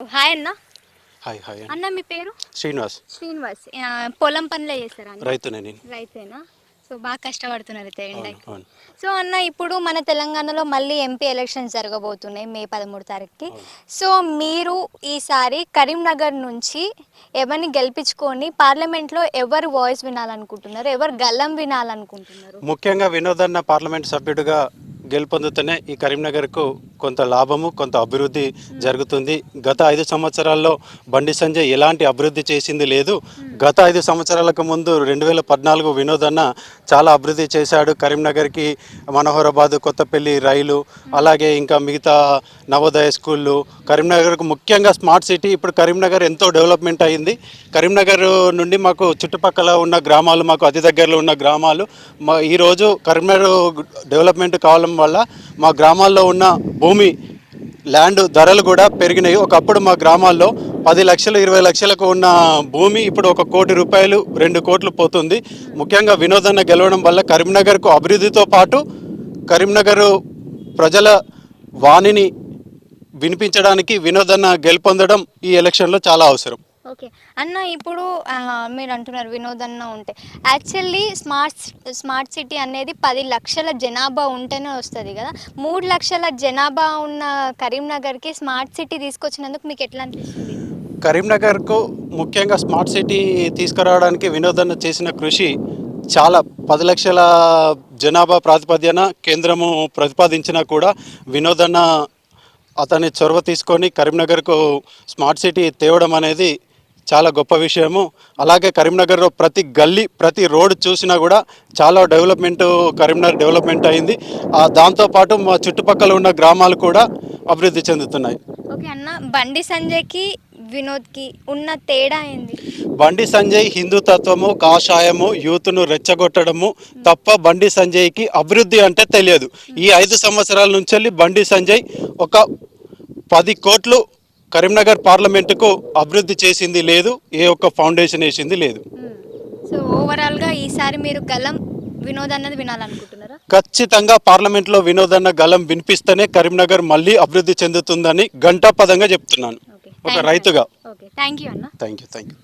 Hi అన్న. Hi hi అన్న మీ పేరు? శ్రీనివాస్. శ్రీనివాస్. ఆ, పొలం పనులే చేస్తారా అన్న? రైతునే నేను. రైతేనా? సో బాగా కష్టపడుతున్నారు అయితే అవును ఎండకి అవును. సో అన్న ఇప్పుడు మన తెలంగాణలో మళ్ళీ ఎంపీ ఎలక్షన్స్ జరగబోతున్నాయి మే పదమూడు తారీఖుకి. సో మీరు ఈసారి కరీంనగర్ నుంచి ఎవరిని గెలిపించుకొని పార్లమెంట్లో ఎవరు వాయిస్ వినాలనుకుంటున్నారు ఎవరు గల్లం వినాలనుకుంటున్నారు? ముఖ్యంగా వినోదన్న పార్లమెంట్ సభ్యుడిగా గెలుపొందుతూనే ఈ కరీంనగర్కు కొంత లాభము కొంత అభివృద్ధి జరుగుతుంది. గత ఐదు సంవత్సరాల్లో బండి సంజయ్ ఎలాంటి అభివృద్ధి చేసింది లేదు. గత ఐదు సంవత్సరాలకు ముందు రెండు వేల పద్నాలుగు వినోదన్న చాలా అభివృద్ధి చేశాడు. కరీంనగర్కి మనోహరాబాద్ కొత్తపల్లి రైలు అలాగే ఇంకా మిగతా నవోదయ స్కూళ్ళు. కరీంనగర్కు ముఖ్యంగా స్మార్ట్ సిటీ ఇప్పుడు కరీంనగర్ ఎంతో డెవలప్మెంట్ అయింది. కరీంనగర్ నుండి మాకు చుట్టుపక్కల ఉన్న గ్రామాలు మాకు అతి దగ్గరలో ఉన్న గ్రామాలు మా ఈరోజు కరీంనగర్ డెవలప్మెంట్ కావడం వల్ల మా గ్రామాల్లో ఉన్న భూమి ల్యాండ్ ధరలు కూడా పెరిగినాయి. ఒకప్పుడు మా గ్రామాల్లో పది లక్షలు ఇరవై లక్షలకు ఉన్న భూమి ఇప్పుడు ఒక కోటి రూపాయలు రెండు కోట్లు పోతుంది. ముఖ్యంగా వినోదన్న గెలవడం వల్ల కరీంనగర్కు అభివృద్ధితో పాటు కరీంనగర్ ప్రజల వాణిని వినిపించడానికి వినోదన్న గెలుపొందడం ఈ ఎలక్షన్లో చాలా అవసరం. ఓకే. అన్న ఇప్పుడు మీరు అంటున్నారు వినోదన్న ఉంటే. యాక్చువల్లీ స్మార్ట్ స్మార్ట్ సిటీ అనేది పది లక్షల జనాభా ఉంటేనే వస్తుంది కదా. మూడు లక్షల జనాభా ఉన్న కరీంనగర్కి స్మార్ట్ సిటీ తీసుకొచ్చినందుకు మీకు ఎట్లా అనిపిస్తుంది? కరీంనగర్కు ముఖ్యంగా స్మార్ట్ సిటీ తీసుకురావడానికి వినోదన్న చేసిన కృషి చాలా పది లక్షల జనాభా ప్రాతిపద్యన కేంద్రము ప్రతిపాదించినా కూడా వినోదన్న అతని చొరవ తీసుకొని కరీంనగర్కు స్మార్ట్ సిటీ తేవడం అనేది చాలా గొప్ప విషయము. అలాగే కరీంనగర్లో ప్రతి గల్లీ ప్రతి రోడ్ చూసినా కూడా చాలా డెవలప్మెంట్ కరీంనగర్ డెవలప్మెంట్ అయింది. ఆ దాంతోపాటు మా చుట్టుపక్కల ఉన్న గ్రామాలు కూడా అభివృద్ధి చెందుతున్నాయి. ఓకే అన్న బండి సంజయ్కి వినోద్కి ఉన్న తేడా ఏంది? బండి సంజయ్ హిందూ తత్వము కాషాయము యూత్ను రెచ్చగొట్టడము తప్ప బండి సంజయ్కి అభివృద్ధి అంటే తెలియదు. ఈ ఐదు సంవత్సరాల నుంచి బండి సంజయ్ ఒక పది కోట్లు కరీంనగర్ పార్లమెంటుకు అభివృద్ధి చేసింది లేదు ఏ ఒక్క ఫౌండేషన్ వేసింది లేదు. సో ఓవరాల్గా ఈసారి మీరు గలం వినోద్ అన్నది వినాలనుకుంటున్నారా? ఖచ్చితంగా పార్లమెంట్లో వినోదన్న గలం వినిపిస్తేనే కరీంనగర్ మళ్ళీ అభివృద్ధి చెందుతుందని గంటాపదంగా చెప్తున్నాను. ఒక రైతుగా. ఓకే. థ్యాంక్ యూ అన్న. Thank you thank you